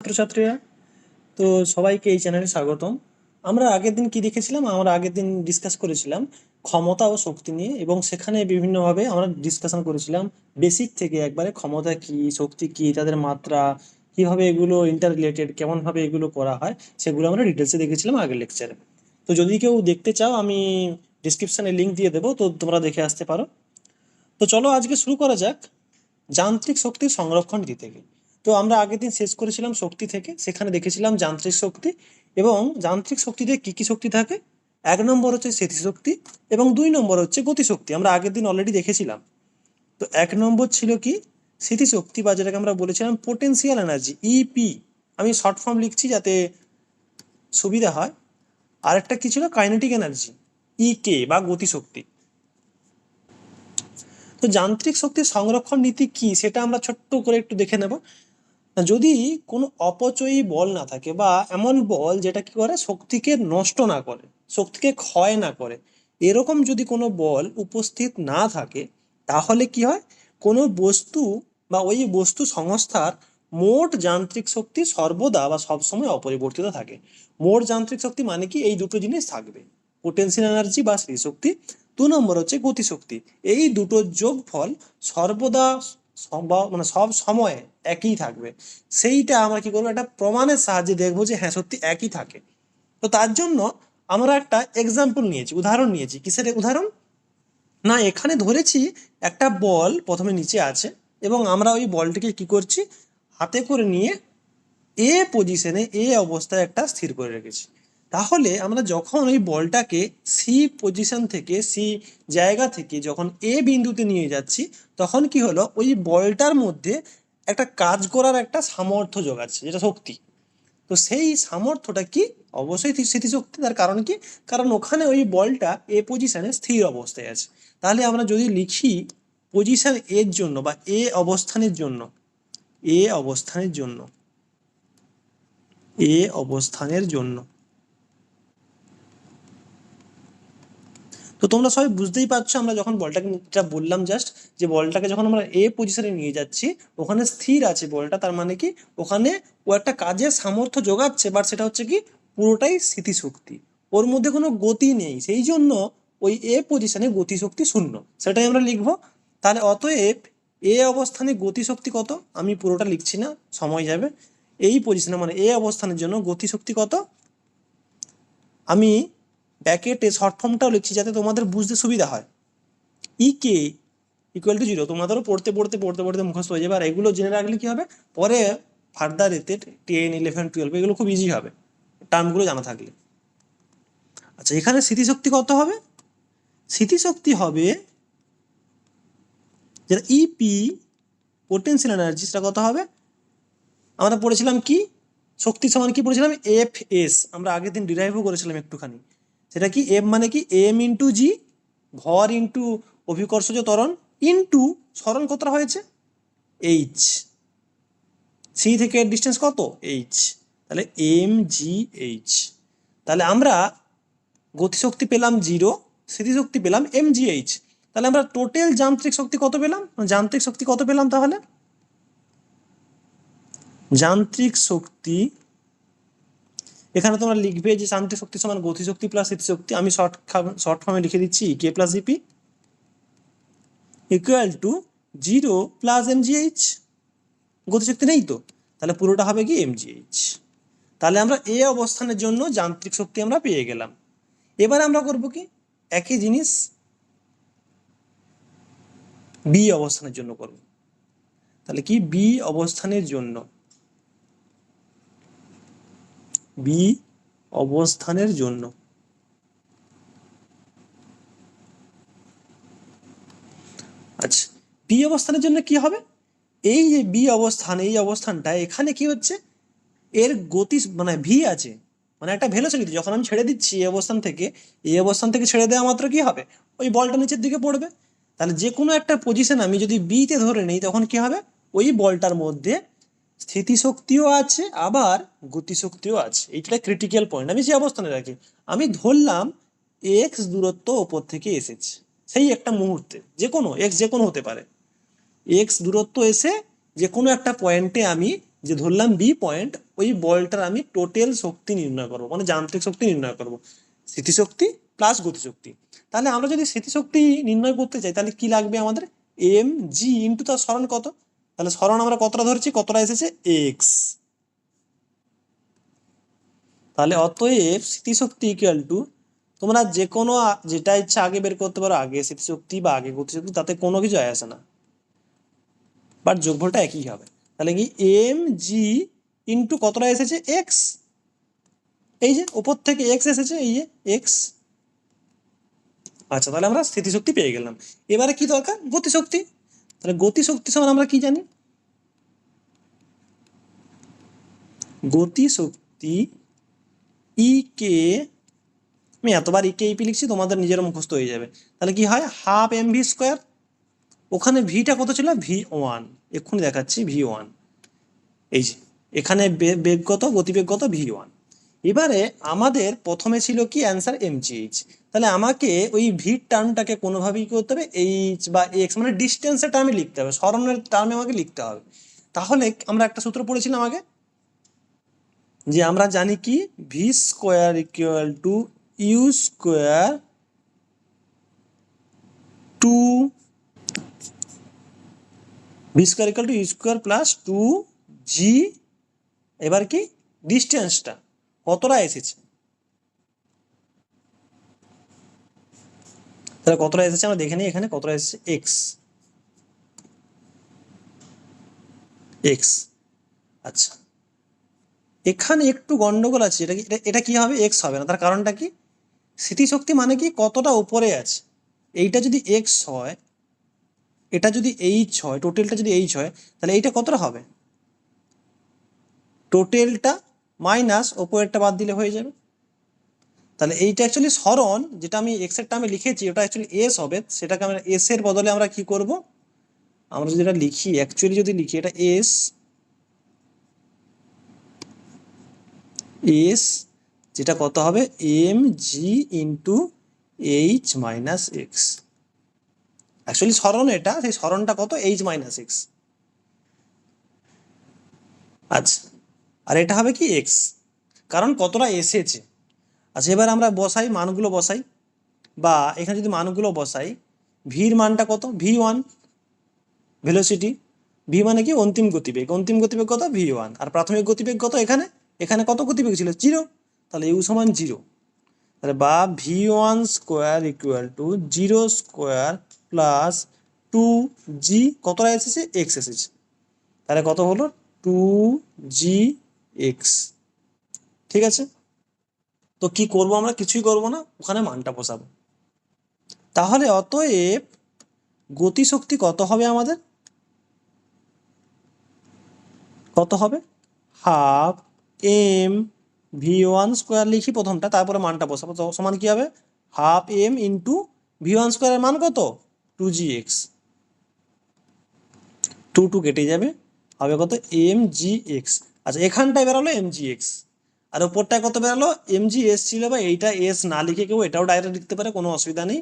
ছাত্রছাত্রীরা, তো সবাইকে এই চ্যানেলে স্বাগতম। আমরা আগের দিন কি দেখেছিলাম? আমরা আগের দিন ডিসকাস করেছিলাম ক্ষমতা ও শক্তি নিয়ে এবং সেখানে বিভিন্নভাবে আমরা ডিসকাশন করেছিলাম বেসিক থেকে একবারে ক্ষমতা কি, শক্তি কি, তাদের মাত্রা, কীভাবে এগুলো ইন্টার রিলেটেড কেমনভাবে এগুলো করা হয়, সেগুলো আমরা ডিটেলসে দেখেছিলাম আগের লেকচারে তো যদি কেউ দেখতে চাও, আমি ডিসক্রিপশানে লিঙ্ক দিয়ে দেবো, তো তোমরা দেখে আসতে পারো। তো চলো আজকে শুরু করা যাক যান্ত্রিক শক্তির সংরক্ষণ নীতি থেকে। তো আমরা আগের দিন শেষ করেছিলাম শক্তি থেকে, সেখানে দেখেছিলাম যান্ত্রিক শক্তি এবং যান্ত্রিক শক্তিতে কি কি শক্তি থাকে? এক নম্বর হচ্ছে স্মৃতিশক্তি এবং দুই নম্বর হচ্ছে গতিশক্তি, আমরা আগের দিন অলরেডি দেখেছিলাম। তো এক নম্বর ছিল কি? স্মৃতিশক্তি বা যেটাকে আমরা বলেছিলাম পোটেন্সিয়াল এনার্জি ইপি আমি শর্ট ফর্ম লিখছি যাতে সুবিধা হয়। আরেকটা কি ছিল? কাইনেটিক এনার্জি ইকে বা গতিশক্তি। তো যান্ত্রিক শক্তির সংরক্ষণ নীতি কি? সেটা আমরা ছোট্ট করে একটু দেখে নেব। যদি কোনো অপচয়ী বল না থাকে বা এমন বল যেটা কি করে? শক্তিকে নষ্ট না করে, শক্তিকে ক্ষয় না করে, এরকম যদি কোনো বল উপস্থিত না থাকে, তাহলে কি হয়? কোনো বস্তু বা ওই বস্তু সংস্থার মোট যান্ত্রিক শক্তি সর্বদা বা সবসময় অপরিবর্তিত থাকে। মোট যান্ত্রিক শক্তি মানে কি? এই দুটো জিনিস থাকবে। পোটেন্সিয়াল এনার্জি বা স্মৃতিশক্তি দু নম্বর হচ্ছে গতিশক্তি। এই দুটোর যোগফল সর্বদা সব- মানে সব সময় একই থাকবে। সেইটা আমরা কি করব? একটা প্রমাণের সাহায্যে দেখব যে হ্যাঁ সত্যি একই থাকে। তো তার জন্য আমরা একটা এক্সাম্পল নিয়েছি, উদাহরণ নিয়েছি। কিসের উদাহরণ? না, এখানে ধরেছি একটা বল প্রথমে নিচে আছে এবং আমরা ওই বলটিকে কি করছি? হাতে করে নিয়ে এ পজিশনে এ অবস্থায় একটা স্থির করে রেখেছি। তাহলে আমরা যখন ওই বলটাকে সি পজিশন থেকে সি জায়গা থেকে যখন এ বিন্দুতে নিয়ে যাচ্ছি, তখন কি হলো? ওই বলটার মধ্যে একটা কাজ করার একটা সামর্থ্য যোগাচ্ছে, যেটা শক্তি। তো সেই সামর্থ্যটা কি? অবশ্যই স্মৃতিশক্তি তার কারণ কি? কারণ ওখানে ওই বলটা এ পজিশনে স্থির অবস্থায় আছে। তাহলে আমরা যদি লিখি পজিশন এর জন্য বা এ অবস্থানের জন্য এ অবস্থানের জন্য এ অবস্থানের জন্য তো তোমরা সবাই বুঝতেই পারছ, আমরা যখন বলটাকে যেটা বললাম জাস্ট যে বলটাকে যখন আমরা এ পজিশনে নিয়ে যাচ্ছি, ওখানে স্থির আছে বলটা, তার মানে কি? ওখানে ও একটা কাজের সামর্থ্য যোগাচ্ছে বাট সেটা হচ্ছে কি? পুরোটাই স্মৃতিশক্তি ওর মধ্যে কোনো গতি নেই, সেই জন্য ওই এ পজিশনে গতিশক্তি শূন্য। সেটাই আমরা লিখব। তাহলে অতএব এ অবস্থানে গতিশক্তি কত? আমি পুরোটা লিখছি না, সময় যাবে। এই পজিশনে মানে এ অবস্থানের জন্য গতিশক্তি কত? আমি ব্যাকেটে শর্ট ফর্মটাও লিখছি যাতে তোমাদের বুঝতে সুবিধা হয়। E K equal to zero তোমাদেরও পড়তে পড়তে পড়তে পড়তে মুখস্থ হয়ে যাবে। আর এগুলো জেনে রাখলে কি হবে? পরে ফার্দার এতে টেন ইলেভেন টুয়েলভ এগুলো খুব ইজি হবে। টার্মগুলো জানা থাকলে। আচ্ছা এখানে স্মৃতিশক্তি কত হবে? স্মৃতিশক্তি হবে যেটা ইপি পোটেন্সিয়াল এনার্জি সেটা কত হবে? আমরা পড়েছিলাম কি? শক্তি সমান কি পড়েছিলাম? এফ এস আমরা আগের দিন ডিরাইভও করেছিলাম একটুখানি। সেটা কি এম মানে কি এম ইন্টু জি ভর ইন্টু অভিকর্ষজ ত্বরণ ইন্টু স্মরণ কতটা হয়েছে? এইচ সি থেকে ডিস্টেন্স কত? এইচ তাহলে এম জি এইচ তাহলে আমরা গতিশক্তি পেলাম জিরো স্মৃতিশক্তি পেলাম এম জি এইচ তাহলে আমরা টোটাল যান্ত্রিক শক্তি কত পেলাম? যান্ত্রিক শক্তি কত পেলাম তাহলে? যান্ত্রিক শক্তি এখানে তোমরা লিখবে যে শান্তি শক্তি সমান গতিশক্তি প্লাস স্মৃতিশক্তি আমি শর্ট শর্ট ফর্মে লিখে দিচ্ছি K plus GP equal to zero plus M GH গতিশক্তি নেই তো? তাহলে পুরোটা হবে কি এম জিএইচ তাহলে আমরা এ অবস্থানের জন্য যান্ত্রিক শক্তি আমরা পেয়ে গেলাম। এবার আমরা করব কি? একই জিনিস বি অবস্থানের জন্য করব। তাহলে কি? বি অবস্থানের জন্য। বি অবস্থানের জন্য। আচ্ছা বি অবস্থানের জন্য কি হবে? এই যে বি অবস্থান, এই অবস্থানটা, এখানে কি হচ্ছে? এর গতি মানে ভি আছে। মানে একটা ভেলোসিটি যখন আমি ছেড়ে দিচ্ছি এই অবস্থান থেকে, এই অবস্থান থেকে ছেড়ে দেওয়া মাত্র কি হবে? ওই বলটা নিচের দিকে পড়বে। তাহলে যে কোনো একটা পজিশন আমি যদি বিতে ধরে নিই, তখন কি হবে? ওই বলটার মধ্যে স্থিতিশক্তিও আছে, আবার গতিশক্তিও আছে। এইটা ক্রিটিক্যাল পয়েন্ট আমি যে অবস্থানে রাখি। আমি ধরলাম এক্স দূরত্ব ওপর থেকে এসেছে। সেই একটা মুহূর্তে যে কোনো এক্স যে কোনো হতে পারে। এক্স দূরত্ব এসে যে কোনো একটা পয়েন্টে আমি যে ধরলাম বি পয়েন্ট ওই বলটার আমি টোটাল শক্তি নির্ণয় করব মানে যান্ত্রিক শক্তি নির্ণয় করব। স্মৃতিশক্তি প্লাস গতিশক্তি। তাহলে আমরা যদি স্মৃতিশক্তি নির্ণয় করতে চাই, তাহলে কি লাগবে আমাদের? এম জি ইন্টু তার স্মরণ কত? তাহলে স্মরণ আমরা কতটা ধরছি? কতটা এসেছে? এক্স তাহলে অতএব স্মৃতিশক্তি ইকুয়াল টু তোমরা যে কোনো যেটা ইচ্ছা আগে বের করতে পারো, আগে স্মৃতিশক্তি বা আগে গতিশক্তি, তাতে কোনো কিছু আসে না। বাট যোগফলটা একই হবে। তাহলে কি এম জি ইন্টু কতটা এসেছে? এক্স এই যে ওপর থেকে এক্স এসেছে, এই যে এক্স আচ্ছা তাহলে আমরা স্থিতিশক্তি পেয়ে গেলাম। এবারে কি দরকার? গতিশক্তি। তাহলে গতিশক্তি সমান আমরা কি জানি? গতিশক্তি ই কে আমি এতবার ই কে ইপি লিখছি, তোমাদের নিজের মুখস্থ হয়ে যাবে। তাহলে কি হয়? হাফ এম ভি স্কোয়ার ওখানে ভিটা কত ছিল? ভি ওয়ান এক্ষুনি দেখাচ্ছি ভি ওয়ান এই যে, এখানে বে- বেগ কত? গতিবেগ কত? ভি ওয়ান এবারে আমাদের প্রথমে ছিল কি অ্যান্সার এম এইচ তাহলে আমাকে ওই ভি টার্মটাকে কোনোভাবেই কি করতে হবে? এইচ বা এক্স মানে ডিস্টেন্সের টার্মে লিখতে হবে, স্মরণের টার্মে আমাকে লিখতে হবে। তাহলে আমরা একটা সূত্র পড়েছিলাম আগে, যে আমরা জানি কি? V square equal to U square to V square equal to U square plus two G এবার কি? ডিস্টেন্সটা কতটা এসেছে? তাহলে কতটা এসেছে? আমরা দেখে নিই এখানে কতটা এসেছে? এক্স এক্স আচ্ছা। এখানে একটু গন্ডগোল আছে। এটা কি, এটা- এটা কি হবে? এক্স হবে না। তার কারণটা কি? স্মৃতিশক্তি মানে কি? কতটা উপরে আছে? এইটা যদি এক্স হয়, এটা যদি এইচ হয় টোটালটা যদি এইচ হয়, তাহলে এইটা কতটা হবে? টোটালটা মাইনাস ওপরেরটা বাদ দিলে হয়ে যাবে। তাহলে এইটা অ্যাকচুয়ালি স্মরণ, যেটা আমি এক্সের টার্মে লিখেছি, ওটা অ্যাকচুয়ালি এস হবে। সেটাকে আমরা এস এর বদলে আমরা কি করব? আমরা যদি এটা লিখি অ্যাকচুয়ালি যদি লিখি, এটা এস এস যেটা কত হবে? M G into H minus X actually স্মরণ এটা, সেই স্মরণটা কত? এইচ মাইনাস এক্স আচ্ছা। আর এটা হবে কি এক্স কারণ কতটা এসেছে? আচ্ছা এবার আমরা বসাই, মানগুলো বসাই। বা এখানে যদি মানগুলো বসাই ভির মানটা কত? ভি ওয়ান ভেলোসিটি ভি মানে কি? অন্তিম গতিবেগ। অন্তিম গতিবেগ কত? ভি ওয়ান আর প্রাথমিক গতিবেগ কত এখানে? এখানে কত গতিবেগ ছিল? জিরো তাহলে ইউ সমান জিরো তাহলে বা V one square equal to zero square plus two G কতটা এসেছে? এক্স এসেছে। তাহলে কত হলো? টু জি এক্স ঠিক আছে? তো কি করব আমরা? কিছুই করব না। ওখানে মানটা বসাবো। তাহলে অতএব গতিশক্তি কত হবে আমাদের? কত হবে? Half M V one square লিখি প্রথমটা, তারপরে মানটা বসাবো। তো সমান কি হবে? Half M into V one স্কোয়ারের মান কত? Two G X. Two two কেটে যাবে। হবে কত? M G X. আচ্ছা এখানটায় বেরোলো এম জি এক্স আর ওপরটায় কত বেরোলো? এম জি এস ছিল বা এইটা এস না লিখে কেউ এটাও ডাইরেক্ট লিখতে পারে, কোনো অসুবিধা নেই।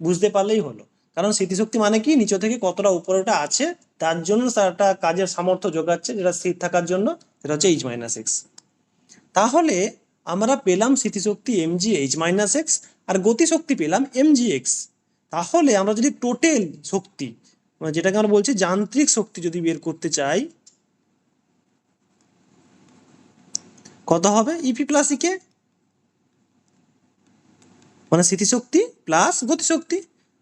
বুঝতে পারলেই হলো। কারণ স্মৃতিশক্তি মানে কি? নিচে থেকে কতটা উপরে ওটা আছে, তার জন্য একটা কাজের সামর্থ্য যোগাচ্ছে, যেটা স্থির থাকার জন্য, সেটা হচ্ছে এইচ মাইনাস এক্স তাহলে আমরা পেলাম স্মৃতিশক্তি M G H minus X আর গতিশক্তি পেলাম এম জি এক্স তাহলে আমরা যদি টোটাল শক্তি, যেটাকে আমরা বলছি যান্ত্রিক শক্তি যদি বের করতে চাই কত হবে? ইপি প্লাস ইকে মানে স্মৃতিশক্তি প্লাস গতিশক্তি।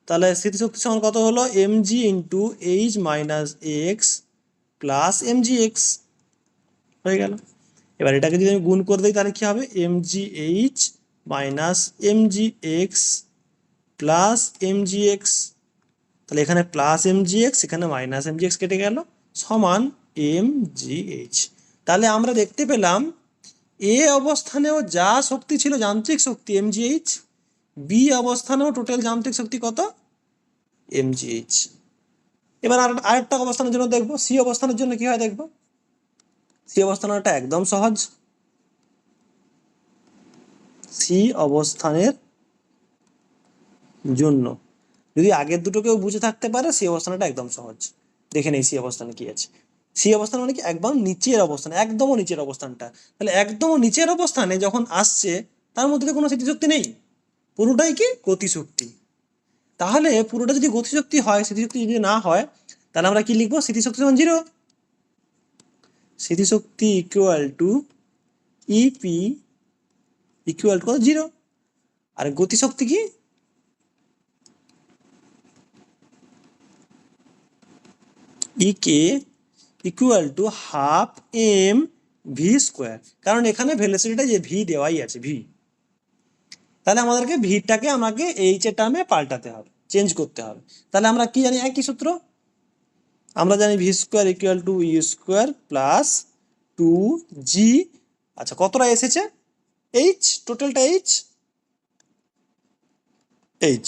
তাহলে স্মৃতিশক্তি সমান কত হলো? M G into H minus X plus M G X হয়ে গেল। এবার এটাকে যদি আমি গুণ করে দিই, তাহলে কি হবে? M G H minus M G X plus M G X তাহলে এখানে প্লাস এম জি এক্স এখানে মাইনাস এম জি এক্স কেটে গেল। সমান এম জি এইচ তাহলে আমরা দেখতে পেলাম এ অবস্থানেও যা শক্তি ছিল যান্ত্রিক শক্তি এম জি এইচ বি অবস্থানেও টোটাল যান্ত্রিক শক্তি কত? এম জি এইচ এবার আর আরেকটা অবস্থানের জন্য দেখব সি অবস্থানের জন্য কি হয় দেখব? সি অবস্থানটা একদম সহজ। সি অবস্থানের জন্য। যদি আগের দুটো কেউ বুঝে থাকতে পারে সি অবস্থানটা একদম সহজ। দেখে নেই সি অবস্থানে কি আছে। সি অবস্থান মানে কি? একদম নিচের অবস্থান একদম নিচের অবস্থানটা। তাহলে একদম নিচের অবস্থানে যখন আসছে, তার মধ্যে কোনো স্মৃতিশক্তি নেই? পুরোটাই কি গতিশক্তি। তাহলে পুরোটা যদি গতিশক্তি হয়, স্মৃতিশক্তি যদি না হয়, তাহলে আমরা কি লিখব? স্মৃতিশক্তি সমান জিরো স্মৃতিশক্তি equal to EP equal to zero আর গতিশক্তি কি? EK equal to half M V square কারণ এখানে ভেলোসিটিটা যে ভি দেওয়াই আছে ভি তাহলে আমাদেরকে ভিটাকে আমাকে এইচ এর টার্মে পাল্টাতে হবে চেঞ্জ করতে হবে। তাহলে আমরা কি জানি, একই সূত্র? আমরা জানি V square equal to U square plus two G আচ্ছা কতটা এসেছে? এইচ টোটালটা এইচ এইচ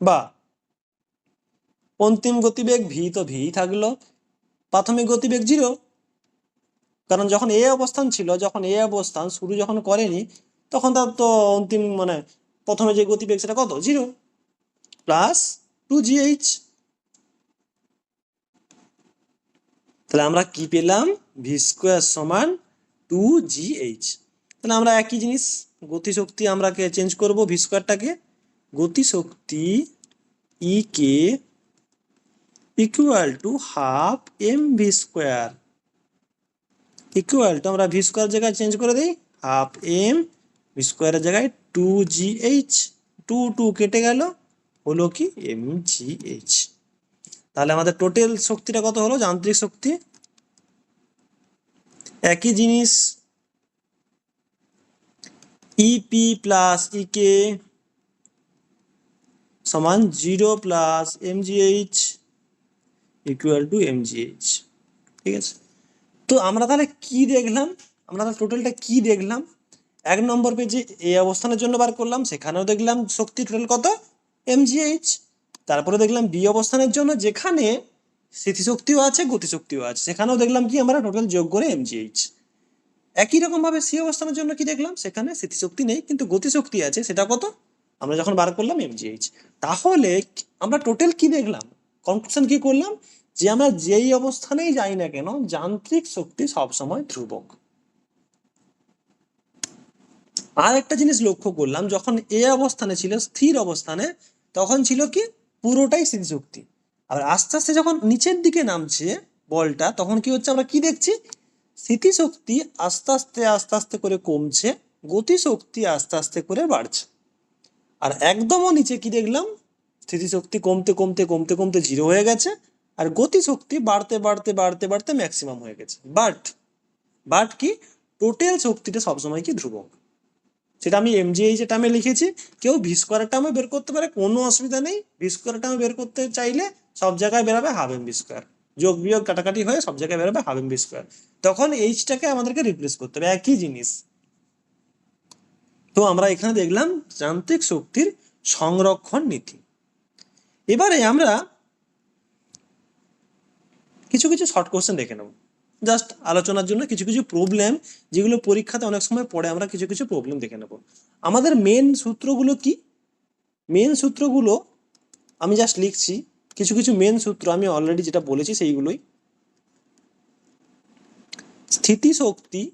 বা, অন্তিম গতিবেগ ভি তো ভি থাকল। প্রাথমিক গতিবেগ জিরো কারণ যখন এ অবস্থান ছিল, যখন এ অবস্থান শুরু যখন করেনি, তখন তার তো অন্তিম মানে প্রথমে যে গতিবেগ সেটা কত? Zero plus two G H তাহলে আমরা কি পেলাম? ভি স্কোয়ার সমান টু জি এইচ তাহলে আমরা একই জিনিস, গতিশক্তি আমরা চেঞ্জ করব ভি স্কোয়ারটাকে গতিশক্তি E K equal to half M V square equal to আমরা ভি স্কোয়ার জায়গায় চেঞ্জ করে দিই হাফ এম ভি স্কোয়ারের জায়গায় two G H two two কেটে গেল, হলো কি এম জি এইচ তাহলে আমাদের টোটাল শক্তিটা কত হলো? যান্ত্রিক শক্তি। একই জিনিস ইপি প্লাস ইকে সমান zero plus M G H equal to M G H ঠিক আছে? তো আমরা তাহলে কি দেখলাম? আমরা তাহলে টোটালটা কি দেখলাম? এক নম্বর পেজে এ অবস্থানের জন্য বার করলাম, সেখানেও দেখলাম শক্তি টোটাল কত? এমজিএইচ তারপরে দেখলাম বি অবস্থানের জন্য, যেখানে স্মৃতিশক্তিও আছে, গতিশক্তিও আছে। সেখানেও দেখলাম কি? আমরা টোটাল যোগ করে এমজিএইচ একই রকম ভাবে সি অবস্থানের জন্য কি দেখলাম? সেখানে স্মৃতিশক্তি নেই, কিন্তু গতিশক্তি আছে, সেটা কত? আমরা যখন বার করলাম এমজিএইচ তাহলে আমরা টোটাল কি দেখলাম? কনক্লুশন কি করলাম? যে আমরা যেই অবস্থানেই যাই না কেন, যান্ত্রিক শক্তি সবসময় ধ্রুবক। আর একটা জিনিস লক্ষ্য করলাম, যখন এ অবস্থানে ছিল, স্থির অবস্থানে, তখন ছিল কি? পুরোটাই স্মৃতিশক্তি আর আস্তে আস্তে যখন নিচের দিকে নামছে বলটা, তখন কি হচ্ছে? আমরা কি দেখছি? স্মৃতিশক্তি আস্তে আস্তে আস্তে আস্তে করে কমছে, গতিশক্তি আস্তে আস্তে করে বাড়ছে। আর একদমও নিচে কি দেখলাম? স্মৃতিশক্তি কমতে কমতে কমতে কমতে জিরো হয়ে গেছে, আর গতিশক্তি বাড়তে বাড়তে বাড়তে বাড়তে ম্যাক্সিমাম হয়ে গেছে। বাট বাট কি? টোটাল শক্তিটা সবসময় কি? ধ্রুবক। সেটা আমি এমজিএইচ টার্মে লিখেছি, কেউ ভি স্কোয়ারের টার্মে বের করতে পারে, কোনো অসুবিধা নেই। ভি স্কোয়ারের টার্মে বের করতে চাইলে সব জায়গায় বেরোবে হাফ এম ভি স্কোয়ার যোগ, বিয়োগ, কাটাকাটি হয়ে সব জায়গায় বেরোবে হাফ এম ভি স্কোয়ার তখন এইচটাকে আমাদেরকে রিপ্লেস করতে হবে। একই জিনিস। তো আমরা এখানে দেখলাম যান্ত্রিক শক্তির সংরক্ষণ নীতি। এবারে আমরা কিছু কিছু শর্ট কোশ্চেন দেখে নেব। জাস্ট আলোচনার জন্য কিছু কিছু প্রবলেম যেগুলো পরীক্ষাতে অনেক সময় পড়ে আমরা কিছু কিছু প্রবলেম দেখে নেব। আমাদের মেন সূত্রগুলো কি? মেন সূত্রগুলো আমি জাস্ট লিখছি। কিছু কিছু মেন সূত্র আমি অলরেডি যেটা বলেছি সেইগুলোই। স্থিতিশক্তি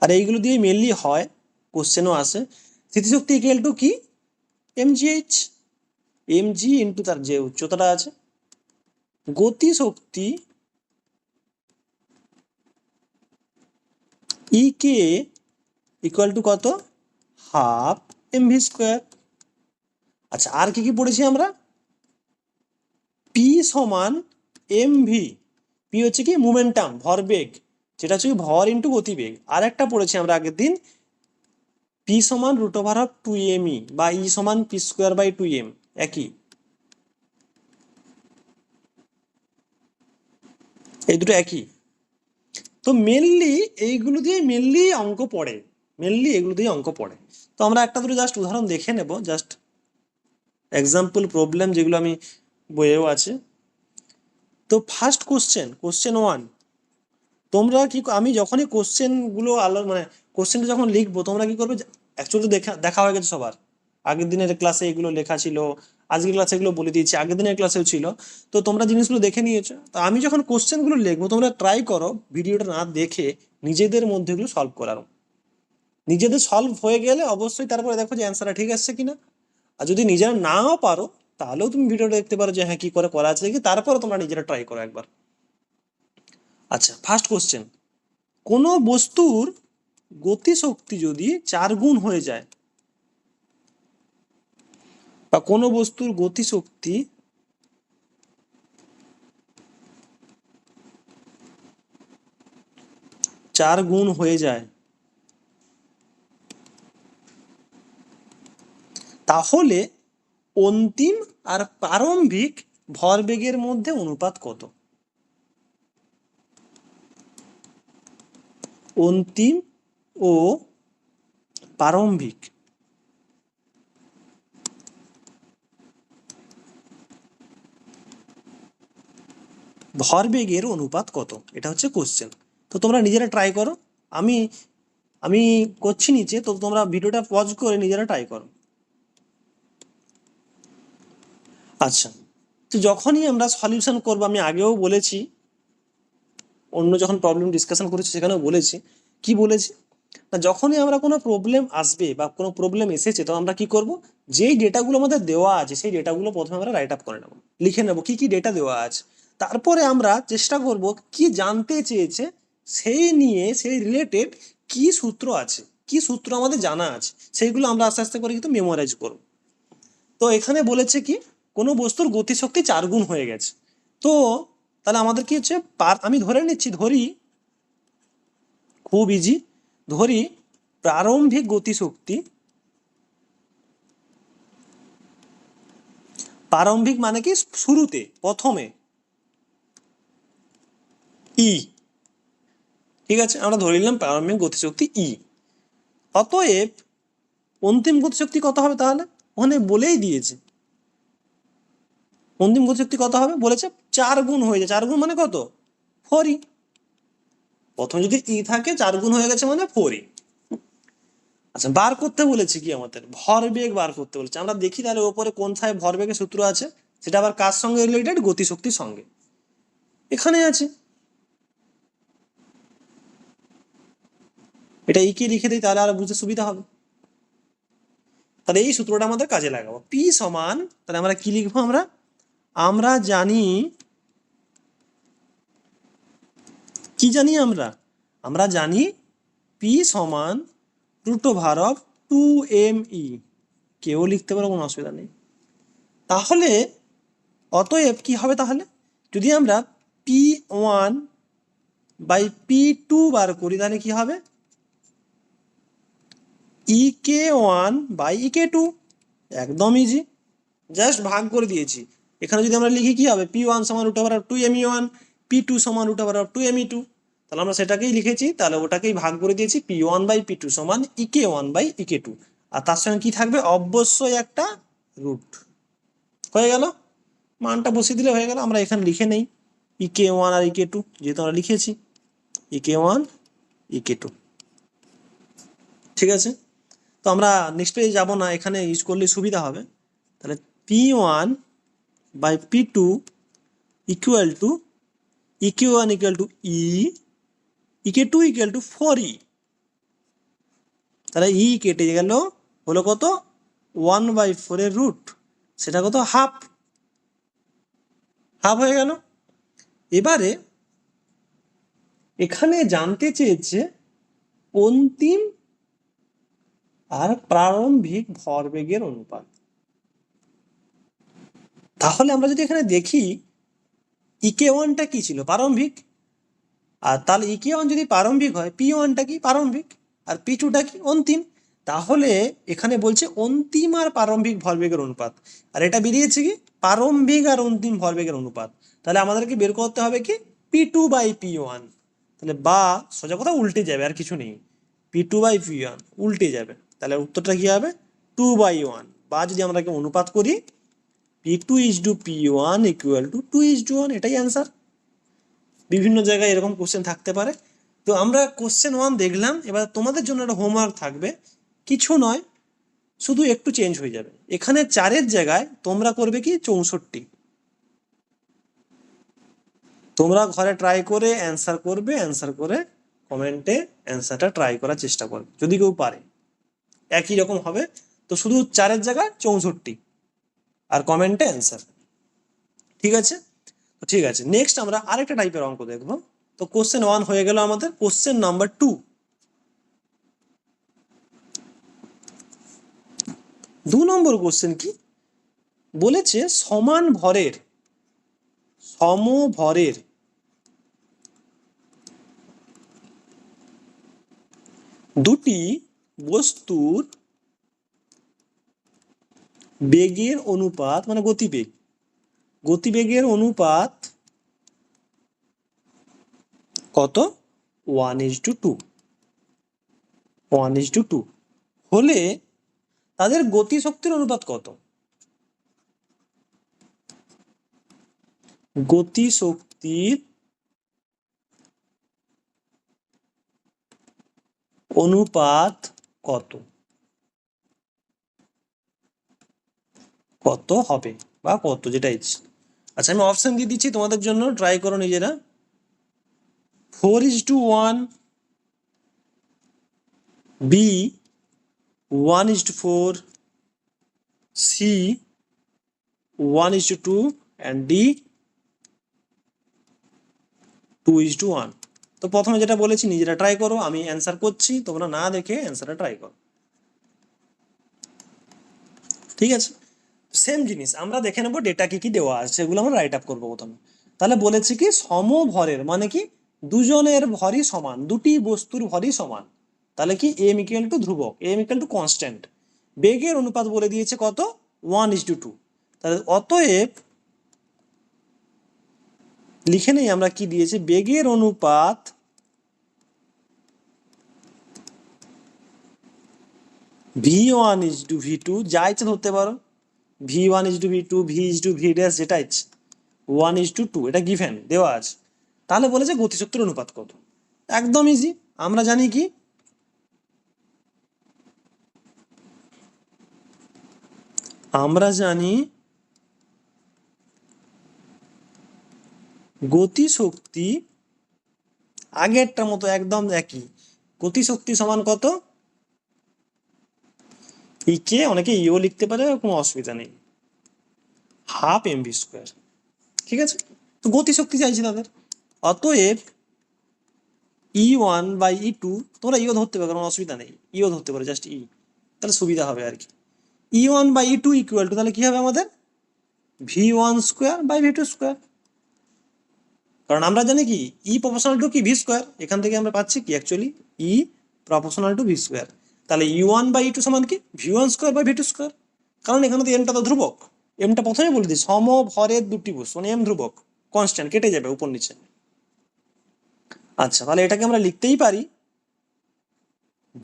আর এইগুলো দিয়ে মেনলি হয় কোশ্চেনও আসে। স্থিতিশক্তি ইকুয়াল টু কি? এমজিএইচ এমজি ইন্টু তার যে উচ্চতাটা আছে গতিশক্তি ই কে ইকুয়াল টু কত? হাফ এম ভি স্কোয়ার আচ্ছা আর কি কি পড়েছি আমরা? পি সমান এম ভি পি হচ্ছে কি মোমেন্টাম ভরবেগ, যেটা হচ্ছে ভর ইন্টু গতিবেগ। আর একটা পড়েছি আমরা আগের দিন পি সমান root over of two M E বা ই সমান P square by two M একই। এই দুটো একই। তো মেনলি এইগুলো দিয়ে মেনলি অঙ্ক পড়ে। মেনলি এগুলো দিয়ে অঙ্ক পড়ে। তো আমরা একটা দুটো জাস্ট উদাহরণ দেখে নেব। জাস্ট এক্সাম্পল প্রবলেম যেগুলো আমি বইয়েও আছে। তো ফার্স্ট কোশ্চেন কোশ্চেন ওয়ান তোমরা কি আমি যখনই কোশ্চেনগুলো আলো মানে কোশ্চেনটা যখন লিখব, তোমরা কি করবে? অ্যাকচুয়ালি দেখা দেখা হয়ে গেছে সবার। আগের দিনের ক্লাসে এগুলো লেখা ছিল, আজকের ক্লাসে এগুলো বলে দিয়েছি, আগের দিনের ক্লাসেও ছিল। তো তোমরা জিনিসগুলো দেখে নিয়েছো। তো আমি যখন কোশ্চেনগুলো লিখব, তোমরা ট্রাই করো ভিডিওটা না দেখে নিজেদের মধ্যে এগুলো সলভ করার। নিজেদের সলভ হয়ে গেলে অবশ্যই তারপরে দেখো যে অ্যান্সারটা ঠিক আসছে কিনা। আর যদি নিজেরা নাও পারো, তাহলেও তুমি ভিডিওটা দেখতে পারো যে হ্যাঁ কি করে করা আছে কি তারপরে তোমরা নিজেরা ট্রাই করো একবার। আচ্ছা ফার্স্ট কোশ্চেন কোনো বস্তুর গতিশক্তি যদি চার গুণ হয়ে যায় বা কোনো বস্তুর গতিশক্তি চার গুণ হয়ে যায়। তাহলে অন্তিম আর প্রারম্ভিক ভরবেগের মধ্যে অনুপাত কত? অন্তিম ও প্রারম্ভিক। ভরবেগের অনুপাত কত? এটা হচ্ছে কোশ্চেন তো তোমরা নিজেরা ট্রাই করো। আমি আমি করছি নিচে, তো তোমরা ভিডিওটা পজ করে নিজেরা ট্রাই করো। আচ্ছা তো যখনই আমরা সলিউশন করব, আমি আগেও বলেছি, অন্য যখন প্রবলেম ডিসকাশন করেছি, সেখানেও বলেছি। কি বলেছি? না, যখনই আমরা কোনো প্রবলেম আসবে বা কোনো প্রবলেম এসেছে তো আমরা কি করব? যেই ডেটাগুলো আমাদের দেওয়া আছে, সেই ডেটাগুলো প্রথমে আমরা রাইট আপ করে নেব। লিখে নেব, কি কি ডেটা দেওয়া আছে। তারপরে আমরা চেষ্টা করব কি জানতে চেয়েছে সেই নিয়ে, সেই রিলেটেড কি সূত্র আছে, কি সূত্র আমাদের জানা আছে, সেইগুলো আমরা আস্তে আস্তে করে কিন্তু মেমোরাইজ করব। তো এখানে বলেছে কি, কোনো বস্তুর গতিশক্তি চার গুণ হয়ে গেছে। তো তাহলে আমাদের কি হচ্ছে আমি ধরে নিচ্ছি, ধরি, খুব ইজি ধরি প্রারম্ভিক গতিশক্তি, প্রারম্ভিক মানে কি, শুরুতে, প্রথমে ই। ঠিক আছে, আমরা ধরে নিলাম প্রারম্ভিক গতিশক্তি ই। অতএব অন্তিম গতিশক্তি কত হবে তাহলে? ওখানে বলেই দিয়েছে। অন্তিম গতিশক্তি কত হবে? বলেছে চার গুণ হয়ে যায়। চার গুণ মানে কত? ফোর প্রথম যদি ই থাকে, চার গুণ হয়ে গেছে মানে ফোর আচ্ছা বার করতে বলেছে কি আমাদের? ভরবেগ বার করতে বলেছে। আমরা দেখি তাহলে ওপরে কোন সাহেব ভরবেগের সূত্র আছে? সেটা আবার কার সঙ্গে রিলেটেড গতিশক্তির সঙ্গে। এখানে আছে। এটা ইকে লিখে দিই, তাহলে আর বুঝতে সুবিধা হবে। তাহলে এই সূত্রটা আমাদের কাজে লাগাবো। পি সমান, তাহলে আমরা কি লিখব আমরা? আমরা জানি, কি জানি আমরা? আমরা জানি পি সমান root over of two M E. কেউ লিখতে পারো, কোনো অসুবিধা নেই। তাহলে অতএব কি হবে তাহলে? যদি আমরা P one by P two বার করি, তাহলে কি হবে? E K one by E K two একদম ইজি জাস্ট ভাগ করে দিয়েছি। এখানে যদি আমরা লিখি কি হবে? পি ওয়ান সমান root over two M E one P two সমান root over two M E two তাহলে আমরা সেটাকেই লিখেছি, তাহলে ওটাকেই ভাগ করে দিয়েছি P one by P two সমান E K one by E K two আর তার সঙ্গে কি থাকবে? অবশ্যই একটা রুট হয়ে গেল? মানটা বসিয়ে দিলে হয়ে গেল। আমরা এখানে লিখে নেই। ইকে ওয়ান আর ইকে টু যেহেতু আমরা লিখেছি। ইকে ওয়ান ইকে টু ঠিক আছে? তো আমরা নেক্সট পেজে যাব না, এখানে ইউজ করলে সুবিধা হবে। তাহলে P one by P two equal to EK one equal to E EK two equal to four E তাহলে ই কেটে গেল, হলো কত? ওয়ান বাই ফোরের রুট সেটা কত? হাফ হাফ হয়ে গেল। এবারে এখানে জানতে চেয়েছে অন্তিম আর প্রারম্ভিক ভরবেগের অনুপাত। তাহলে আমরা যদি এখানে দেখি ইকে ওয়ানটা কি ছিল? প্রারম্ভিক? আর তাহলে ইকে ওয়ান যদি প্রারম্ভিক হয় পি ওয়ানটা কি প্রারম্ভিক? আর পি টুটা কি অন্তিম? তাহলে এখানে বলছে অন্তিম আর প্রারম্ভিক ভরবেগের অনুপাত। আর এটা বেরিয়েছে কি? প্রারম্ভিক আর অন্তিম ভরবেগের অনুপাত। তাহলে আমাদেরকে বের করতে হবে কি? P two by P one তাহলে বা সোজা কথা উল্টে যাবে, আর কিছু নেই। P two by P one উল্টে যাবে। তাহলে উত্তরটা কি হবে? টু বাই ওয়ান বা যদি আমরা অনুপাত করি P two is to P one equal to two is to one এটাই অ্যান্সার বিভিন্ন জায়গায় এরকম কোশ্চেন থাকতে পারে। তো আমরা কোশ্চেন ওয়ান দেখলাম, এবার তোমাদের জন্য একটা হোমওয়ার্ক থাকবে। কিছু নয়, শুধু একটু চেঞ্জ হয়ে যাবে। এখানে চারের জায়গায় তোমরা করবে কি? চৌষট্টি। তোমরা ঘরে ট্রাই করে অ্যান্সার করবে অ্যান্সার করে কমেন্টে অ্যান্সারটা ট্রাই করার চেষ্টা করবে। যদি কেউ পারে। একই রকম হবে। তো শুধু চারের জায়গায় চৌষট্টি। আর কমেন্টে অ্যান্সার ঠিক আছে? ঠিক আছে। নেক্সট আমরা আরেকটা টাইপের অঙ্ক দেখব। তো কোশ্চেন ওয়ান হয়ে গেল আমাদের কোশ্চেন নাম্বার টু দু নম্বর কোশ্চেন কি? বলেছে সমান ভরের সমভরের দুটি বস্তুর বেগের অনুপাত মানে গতিবেগ। গতিবেগের অনুপাত কত? One is to two. One is to two. হলে তাদের গতি শক্তির অনুপাত কত? গতি শক্তির অনুপাত কত? কত হবে? বা কত যেটা ইচ্ছে। আচ্ছা আমি অপশন দিয়ে দিচ্ছি, তোমাদের জন্য ট্রাই করো নিজেরা। Four is to one B one is to four C one is to two and D two is to one তো প্রথমে যেটা বলেছি, নিজেরা ট্রাই করো, আমি অ্যান্সার করছি, তোমরা না দেখে অ্যান্সারটা ট্রাই করো। ঠিক আছে? সেম জিনিস, আমরা দেখে নেব ডেটা কি কি দেওয়া আছে, সেগুলো আমরা রাইট আপ করব প্রথমে। তাহলে বলেছি কি, সমভরের মানে কি, দুজনের ভরই সমান, দুটি বস্তুর ভরই সমান। তাহলে কি এম ইকুয়াল টু ধ্রুবক এম ইকুয়াল টু কনস্ট্যান্ট বেগের অনুপাত বলে দিয়েছে কত? ওয়ান ইস টু টু তাহলে অতএব, লিখে নেই আমরা কি দিয়েছি, বেগের অনুপাত V one is to V two যা ইচ্ছে ধরতে পারো। V one is to V two V is to V dash যেটা ইচ্ছে। ওয়ান ইজ টু টু এটা গিভেন দেওয়া আছে। তাহলে বলেছে গতিশক্তির অনুপাত কত? একদম ইজি আমরা জানি কি? আমরা জানি গতিশক্তি আগেরটার মতো একদম একই। গতিশক্তি সমান কত? ইকে অনেকে ইও লিখতে পারে কোনো অসুবিধা নেই। হাফ এম ভি স্কোয়ার ঠিক আছে? তো গতিশক্তি চাইছি তাদের। অতএব E one by E two তোমরা ইও ধরতে পারো, কোনো অসুবিধা নেই। ইও ধরতে পারো জাস্ট ই তাহলে সুবিধা হবে আর কি। E one by E two equal to তাহলে কী হবে আমাদের? V one square by V two square কারণ আমরা জানি কি ই প্রপোর্শনাল টু কি? ভি স্কোয়ার এখান থেকে আমরা পাচ্ছি কি actually E proportional to V square তাহলে ই ওয়ান বাই টু সমান কি? V one square by V two square কারণ এখানে তো এমটা তো ধ্রুবক। এমটা প্রথমে বলে দিই, সম, ভরের দুটি বস্তু মানে এম ধ্রুবক কনস্ট্যান্ট কেটে যাবে উপর নিচে। আচ্ছা তাহলে এটাকে আমরা লিখতেই পারি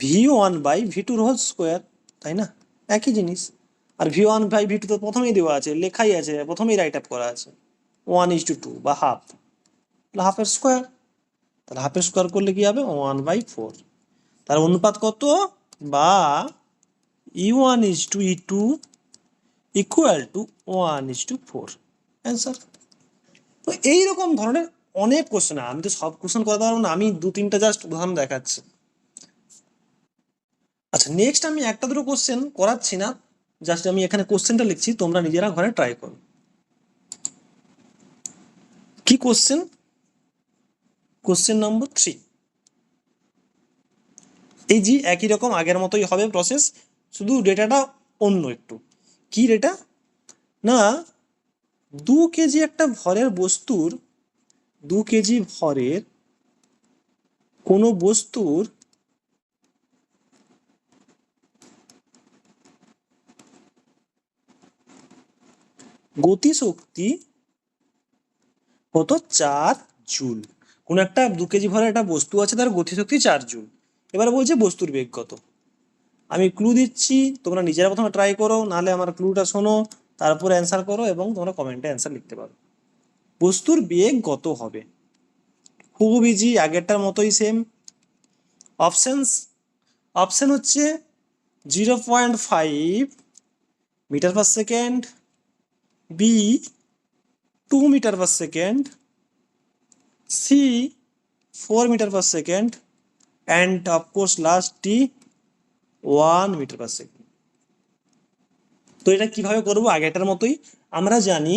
V one by V two whole square তাই না? একই জিনিস। আর V one by V two তো প্রথমেই দেওয়া আছে, লেখাই আছে, প্রথমেই রাইট আপ করা আছে। ওয়ান ইজ টু টু বা হাফ তাহলে হাফের স্কোয়ার তাহলে হাফের স্কোয়ার করলে কি হবে? ওয়ান বাই ফোর তার অনুপাত কত? বা E one is to E two equal to one is to four answer তো এইরকম ধরনের অনেক কোশ্চেন আমি তো সব কোশ্চেন করতে পারব না। আমি দু, তিনটা জাস্ট উদাহরণ দেখাচ্ছি। আচ্ছা নেক্সট আমি একটা, দুটো কোশ্চেন করাচ্ছি না। জাস্ট আমি এখানে কোশ্চেনটা লিখছি। তোমরা নিজেরা ঘরে ট্রাই করো। কি কোশ্চেন কোশ্চেন নম্বর থ্রি এই জি একই রকম আগের মতোই হবে প্রসেস শুধু ডেটাটা অন্য একটু। কি ডেটা না, দু কেজি একটা ভরের বস্তুর, দু কেজি ভরের কোনো বস্তুর গতিশক্তি কত? চার জুল। কোন একটা দু কেজি ভরের একটা বস্তু আছে, তার গতিশক্তি চার জুল। এবার বলছে বস্তুর বেগ কত? আমি ক্লু দিচ্ছি, তোমরা নিজেরা প্রথমে ট্রাই করো, নাহলে আমার ক্লুটা শোনো, তারপরে অ্যান্সার করো এবং তোমরা কমেন্টে অ্যান্সার লিখতে পারো। বস্তুর বেগ কত হবে? খুব ইজি আগেরটার মতোই সেম অপশনস অপশান হচ্ছে zero point five metre per second B two metre per second C four metre per second and of course last D one metre per second তো এটা কীভাবে করব? আগেটার মতোই আমরা জানি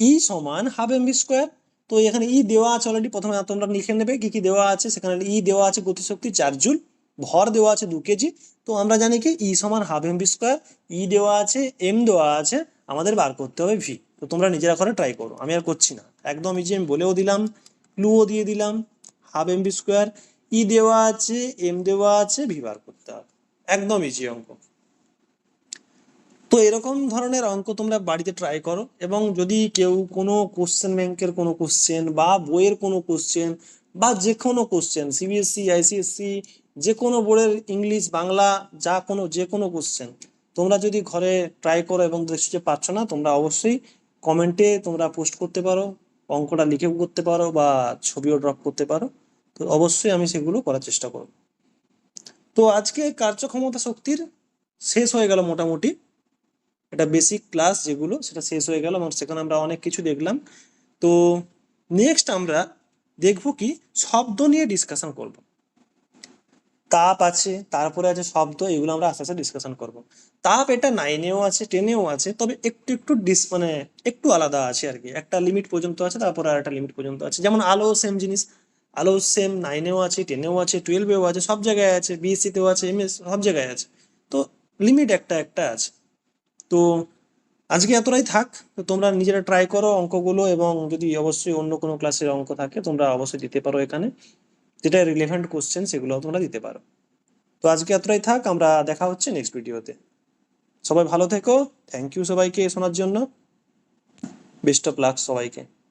ই সমান হাফ এম বি স্কোয়ার তো এখানে ই দেওয়া আছে অলরেডি প্রথমে তোমরা লিখে নেবে কি কি দেওয়া আছে। সেখানে ই দেওয়া আছে গতিশক্তি চার জুল। ভর দেওয়া আছে দু কেজি। তো আমরা জানি কি ই সমান half M V square E দেওয়া আছে এম দেওয়া আছে। আমাদের বার করতে হবে ভি তো তোমরা নিজেরা করে ট্রাই করো। আমি আর করছি না। একদম ইজি আমি বলেও দিলাম ক্লুও দিয়ে দিলাম half M V square E দেওয়া আছে, এম দেওয়া আছে ভি বার করতে হবে। একদম ইজি অঙ্ক। তো এরকম ধরনের অঙ্ক তোমরা বাড়িতে ট্রাই করো এবং যদি কেউ কোনো কোশ্চেন ব্যাংকের কোনো কোশ্চেন বা বইয়ের কোনো কোশ্চেন বা যে কোনো কোশ্চেন সিবিএসসি আইসিএসসি যে কোনো বোর্ডের ইংলিশ বাংলা, যা কোনো যে কোনো কোশ্চেন তোমরা যদি ঘরে ট্রাই করো এবং দেখছ যে পারছ না, তোমরা অবশ্যই কমেন্টে তোমরা পোস্ট করতে পারো, অঙ্কটা লিখেও করতে পারো বা ছবিও ড্রপ করতে পারো। তো অবশ্যই আমি সেগুলো করার চেষ্টা করব। তো আজকে কার্যক্ষমতা শক্তির শেষ হয়ে গেল মোটামুটি। এটা বেসিক ক্লাস যেগুলো, সেটা শেষ হয়ে গেল এবং সেখানে আমরা অনেক কিছু দেখলাম। তো নেক্সট আমরা দেখব কি শব্দ নিয়ে ডিসকাশন করব। তাপ আছে, তারপরে আছে শব্দ, এগুলো আমরা আস্তে আস্তে ডিসকাশন করব। তাপ এটা নাইনেও আছে টেনেও আছে, তবে একটু একটু ডিস মানে একটু আলাদা আছে আর কি। একটা লিমিট পর্যন্ত আছে, তারপরে আর একটা লিমিট পর্যন্ত আছে। যেমন আলো সেম জিনিস। আলো সেম নাইনেও আছে টেনেও আছে টুয়েলভেও আছে, সব জায়গায় আছে বিএসসিতেও আছে এমএস সব জায়গায় আছে। তো লিমিট একটা একটা আছে। তো আজকে এতটাই থাক, তো তোমরা নিজেরা ট্রাই করো অঙ্কগুলো এবং যদি অবশ্যই অন্য কোনো ক্লাসের অঙ্ক থাকে, তোমরা অবশ্যই দিতে পারো এখানে। যেটা রিলেভেন্ট কোশ্চেন সেগুলো তোমরা দিতে পারো। তো আজকে এতটাই থাক, আমরা দেখা হচ্ছে নেক্সট ভিডিওতে সবাই ভালো থেকো। থ্যাংক ইউ সবাইকে শোনার জন্য। বেস্ট অফ লাক সবাইকে।